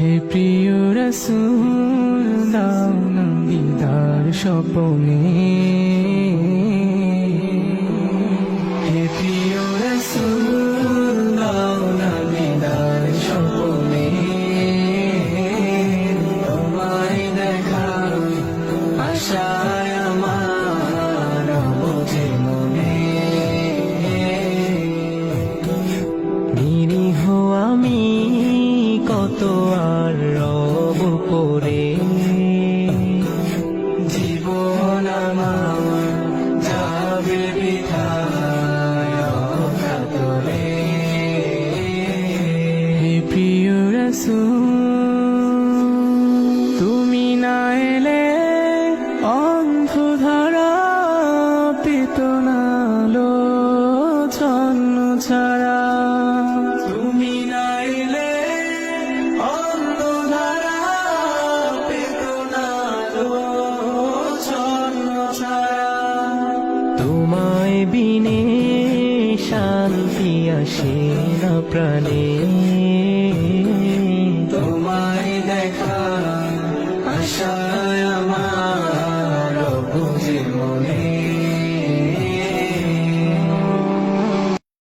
হে প্রিয় রসুল দাও না দিদার স্বপনে। কত আর রব করে। জীবন আমার যাবে বিধায় প্রিয় রসুল, তুমি না এলে অন্ধ ধারা পেত না লো ছন্ন ছাড়া। তোমায় বিনে শান্তি আসে না প্রাণে।